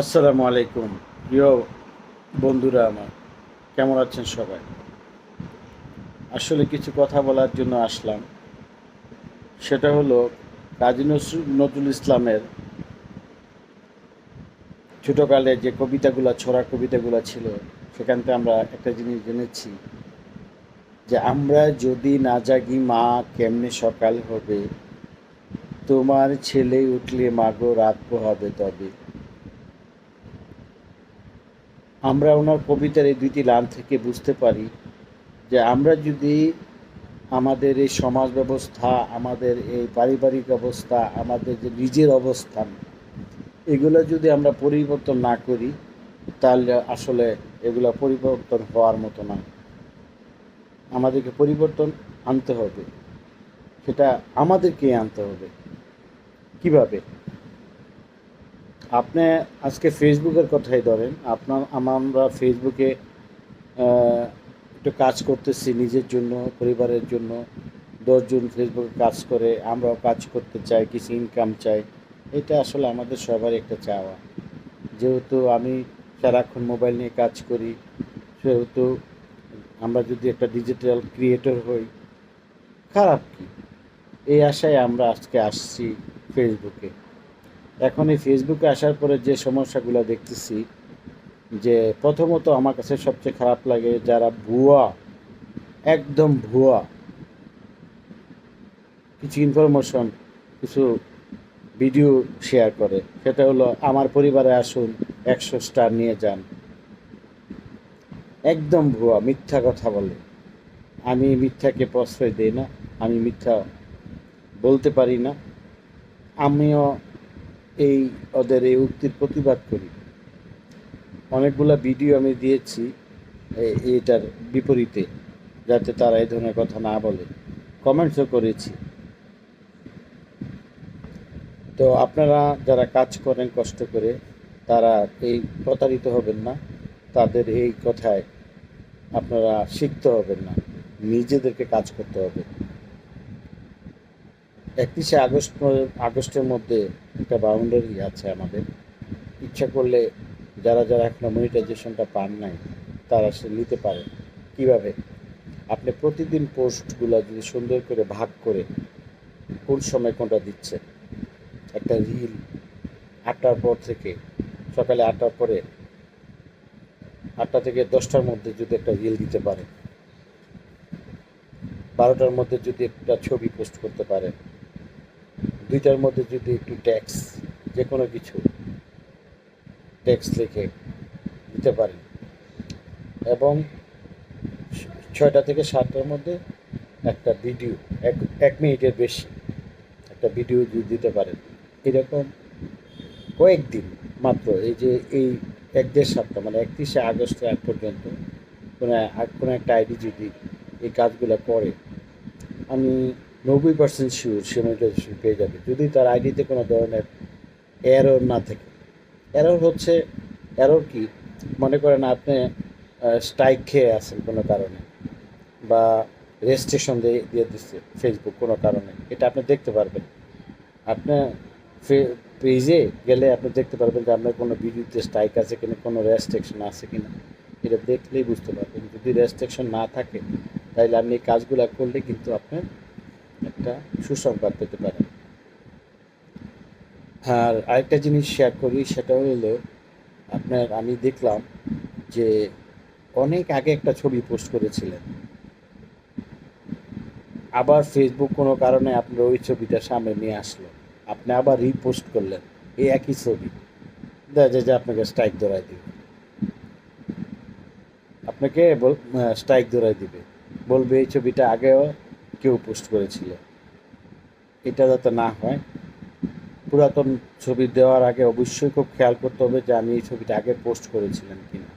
আসসালামু আলাইকুম। প্রিয় বন্ধুরা আমার, কেমন আছেন সবাই? আসলে কিছু কথা বলার জন্য আসলাম। সেটা হলো, কাজী নজরুল ইসলামের ছোটোকালে যে কবিতাগুলো, ছড়া কবিতাগুলো ছিল, সেখান থেকে আমরা একটা জিনিস জেনেছি যে, আমরা যদি না জাগি, মা কেমনে সকাল হবে? তোমার ছেলে উঠলে মাগো রাত পোহাবে তবে। আমরা ওনার কবিতার এই দুইটি লাইন থেকে বুঝতে পারি যে আমরা যদি আমাদের এই সমাজ ব্যবস্থা, আমাদের এই পারিবারিক অবস্থা আমাদের যে নিজের অবস্থান, এগুলো যদি আমরা পরিবর্তন না করি, তাহলে আসলে এগুলো পরিবর্তন হওয়ার মতো না। আমাদেরকে পরিবর্তন আনতে হবে। সেটা আমাদেরকেই আনতে হবে। কীভাবে? আপনি আজকে ফেসবুকের কথাই ধরেন আপনার আমরা ফেসবুকে একটু কাজ করতেছি নিজের জন্য, পরিবারের জন্য। দশজন ফেসবুকে কাজ করে, আমরাও কাজ করতে চাই, কিছু ইনকাম চাই। এটা আসলে আমাদের সবারই একটা চাওয়া। যেহেতু আমি সারাক্ষণ মোবাইল নিয়ে কাজ করি, সেহেতু আমরা যদি একটা ডিজিটাল ক্রিয়েটর হই, খারাপ কি? এই আশায় আমরা আজকে আসছি ফেসবুকে। এখন এই ফেসবুকে আসার পরে যে সমস্যাগুলো দেখতেছি, যে প্রথমত আমার কাছে সবচেয়ে খারাপ লাগে যারা ভুয়া, একদম ভুয়া, কিছু ইনফরমেশন কিছু ভিডিও শেয়ার করে। সেটা হলো, আমার পরিবারে আসুন, একশো স্টার নিয়ে যান। একদম ভুয়া, মিথ্যা কথা বলে। আমি মিথ্যাকে প্রশ্রয় দিই না, আমি মিথ্যা বলতে পারি না। আমিও এই ওদের এই উক্তির প্রতিবাদ করি। অনেকগুলা ভিডিও আমি দিয়েছি এটার বিপরীতে, যাতে তারা এই ধরনের কথা না বলে। কমেন্টসও করেছি। তো আপনারা যারা কাজ করেন কষ্ট করে, তারা এই প্রতারিত হবেন না। তাদের এই কথায় আপনারা শিখতে হবেন না। নিজেদেরকে কাজ করতে হবে। একত্রিশে আগস্ট আগস্টের মধ্যে একটা বাউন্ডারি আছে আমাদের। ইচ্ছা করলে যারা যারা এখনও মনিটাইজেশনটা পান নাই, তারা সে নিতে পারে। কীভাবে? আপনি প্রতিদিন পোস্টগুলো যদি সুন্দর করে ভাগ করে কোন সময় কোনটা দিচ্ছে? একটা রিল আটটার পর থেকে, সকালে আটটার পরে, আটটা থেকে দশটার মধ্যে যদি একটা রিল দিতে পারে। বারোটার মধ্যে যদি একটা ছবি পোস্ট করতে পারে। দুইটার মধ্যে যদি একটু ট্যাক্স যে কোনো কিছু ট্যাক্স লিখে দিতে পারেন এবং ছয়টা থেকে সাতটার মধ্যে একটা ভিডিও এক এক মিনিটের বেশি একটা ভিডিও দিতে পারেন। এরকম কয়েকদিন মাত্র, এই যে এই এক দেড় সপ্তাহ মানে একত্রিশে আগস্ট আগ পর্যন্ত কোনো এক- কোনো একটা আইডি যদি এই কাজগুলো করে। আমি নব্বই পার্সেন্ট শিওর সে মনিটাইজেশন পেয়ে যাবে। যদি তার আইডিতে কোনো ধরনের এরর না থাকে। এরর হচ্ছে এরর কি? মনে করেন আপনি স্ট্রাইক খেয়ে আছেন কোনো কারণে বা রেজিস্ট্রেশন দিয়ে দিয়ে দিচ্ছে ফেসবুক কোনো কারণে। এটা আপনি দেখতে পারবেন। আপনার পেজে গেলে আপনি দেখতে পারবেন যে আপনার কোনো ভিডিওতে স্ট্রাইক আছে কিনা, কোনো রেস্ট্রিকশন আছে কিনা। এটা দেখলেই বুঝতে পারবেন। যদি রেস্ট্রিকশন না থাকে, তাহলে আপনি এই কাজগুলো করলে কিন্তু আপনার একটা সুসংবাদ পেতে পারেন। আর আরেকটা জিনিস শেয়ার করি, সেটা হলো আপনার আমি দেখলাম যে অনেক আগে একটা ছবি পোস্ট করেছিলেন। আবার ফেসবুক কোনো কারণে আপনার ওই ছবিটা সামনে নিয়ে আসলো। আপনি আবার রিপোস্ট করলেন এই একই ছবি। দেখা যায় যে আপনাকে স্ট্রাইক ধরাই দিবে। আপনাকে স্ট্রাইক ধরাই দিবে। বলবে এই ছবিটা আগেও কেউ পোস্ট করেছিল। এটা যাতে না হয়, পুরাতন ছবি দেওয়ার আগে অবশ্যই খুব খেয়াল করতে হবে যে আমি এই ছবিটা আগে পোস্ট করেছিলাম কিনা।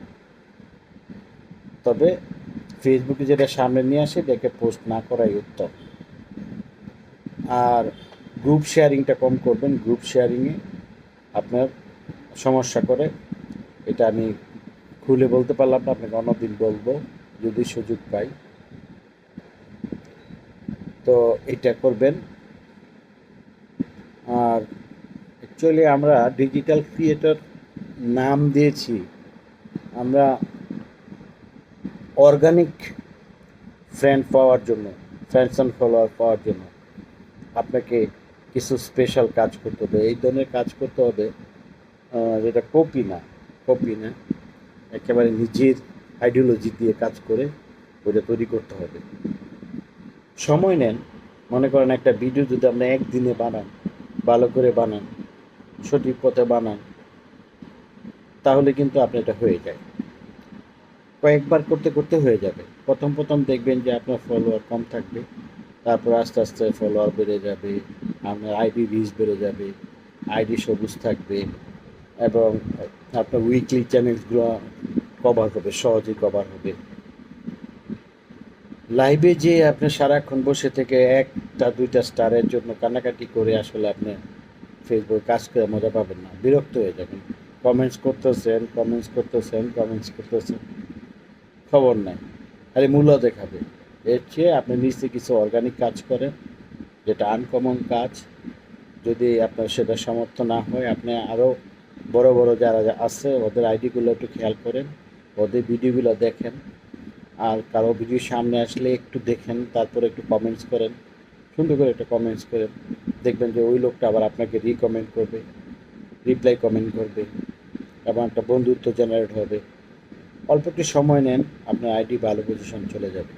তবে ফেসবুকে যেটা সামনে নিয়ে আসে, এটাকে পোস্ট না করাই উত্তম। আর গ্রুপ শেয়ারিংটা কম করবেন। গ্রুপ শেয়ারিংয়ে আপনার সমস্যা করে, এটা আমি খুলে বলতে পারলাম না, আপনাকে অন্যদিন বলব, যদি সুযোগ পাই। তো এটা করবেন। আর অ্যাকচুয়ালি আমরা ডিজিটাল ক্রিয়েটর নাম দিয়েছি। আমরা অর্গানিক ফ্রেন্ড পাওয়ার জন্য ফ্রেন্ডস অ্যান্ড ফলোয়ার পাওয়ার জন্য আপনাকে কিছু স্পেশাল কাজ করতে হবে। এই ধরনের কাজ করতে হবে যেটা কপি না কপি না, একেবারে নিজের আইডিওলজি দিয়ে কাজ করে ওটা তৈরি করতে হবে। সময় নেন। মনে করেন একটা ভিডিও যদি আপনি একদিনে বানান, ভালো করে বানান, সঠিক পথে বানান, তাহলে কিন্তু আপনার এটা হয়ে যায়। কয়েকবার করতে করতে হয়ে যাবে। প্রথম প্রথম দেখবেন যে আপনার ফলোয়ার কম থাকবে, তারপর আস্তে আস্তে ফলোয়ার বেড়ে যাবে, আপনার আইডি রিচ বেড়ে যাবে আইডি সবুজ থাকবে, এবং আপনার উইকলি চ্যানেলসগুলো কভার হবে, সহজেই কভার হবে। লাইভে যে আপনি সারাক্ষণ বসে থেকে একটা, দুইটা স্টারের জন্য কান্নাকাটি করে আসলে আপনি ফেসবুকে কাজ করে মজা পাবেন না। বিরক্ত হয়ে যাবেন। কমেন্টস করতেছেন কমেন্টস করতেছেন কমেন্টস করতেছেন। খবর নাই। খালি মূল্য দেখাবে। এর চেয়ে আপনি নিচে কিছু অর্গানিক কাজ করেন, যেটা আনকমন কাজ। যদি আপনার সেটা সমর্থ না হয়, আপনি আরও বড় বড় যারা আছে, ওদের আইডিগুলো একটু খেয়াল করেন, ওদের ভিডিওগুলো দেখেন। আর কারও ভিডিও সামনে আসলে একটু দেখেন, তারপরে একটু কমেন্টস করেন, সুন্দর করে একটা কমেন্টস করেন। দেখবেন যে ওই লোকটা আবার আপনাকে রিকমেন্ট করবে রিপ্লাই কমেন্ট করবে, এবং একটা বন্ধুত্ব জেনারেট হবে। অল্প একটু সময় নেন, আপনার আইডি ভালো পজিশন চলে যাবে।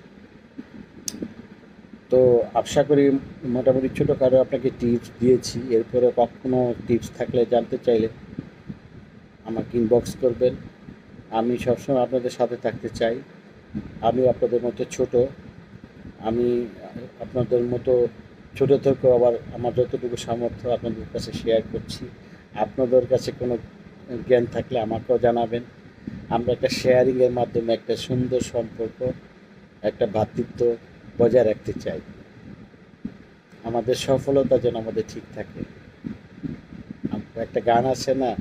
তো আশা করি মোটামুটি ছোটো ছোটোখাটো আপনাকে টিপস দিয়েছি। এরপরে কখনো টিপস থাকলে জানতে চাইলে আমাকে ইনবক্স করবেন। আমি সবসময় আপনাদের সাথে থাকতে চাই। আমি আপনাদের মতো ছোট। আমি আপনাদের মতো ছোট থেকেও আবার আমার যতটুকু সামর্থ্য আপনাদের কাছে শেয়ার করছি। আপনাদের কাছে কোনো জ্ঞান থাকলে আমাকেও জানাবেন। আমরা একটা শেয়ারিংয়ের মাধ্যমে একটা সুন্দর সম্পর্ক, একটা ভ্রাতৃত্ব বজায় রাখতে চাই। আমাদের সফলতা যেন আমাদের ঠিক থাকে। একটা গান আছে না,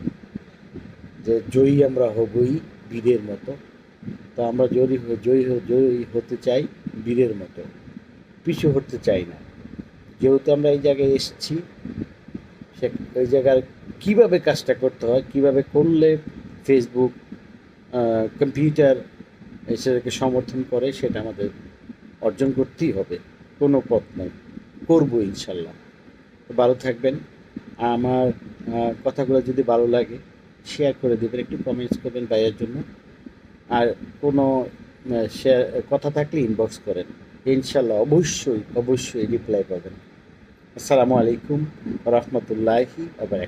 যে জয়ী আমরা হবই বীরের মতো। তো আমরা জয়ী জয়ী জয়ী হতে চাই বীরের মতো। পিছু হতে চাই না। যেহেতু আমরা এই জায়গায় এসেছি, সে ওই জায়গায় কীভাবে কাজটা করতে হয়, কীভাবে করলে ফেসবুক কম্পিউটার সেটাকে সমর্থন করে, সেটা আমাদের অর্জন করতেই হবে। কোনো পথ নেই। করব ইনশাল্লাহ। ভালো থাকবেন। আমার কথাগুলো যদি ভালো লাগে শেয়ার করে দেবেন, একটু কমেন্টস করবেন ভাইয়ের জন্য। আর কোনো শেয়ার কথা থাকলে ইনবক্স করেন। ইনশাল্লাহ অবশ্যই অবশ্যই রিপ্লাই পাবেন। আসসালামু আলাইকুম রহমতুল্লাহি আবার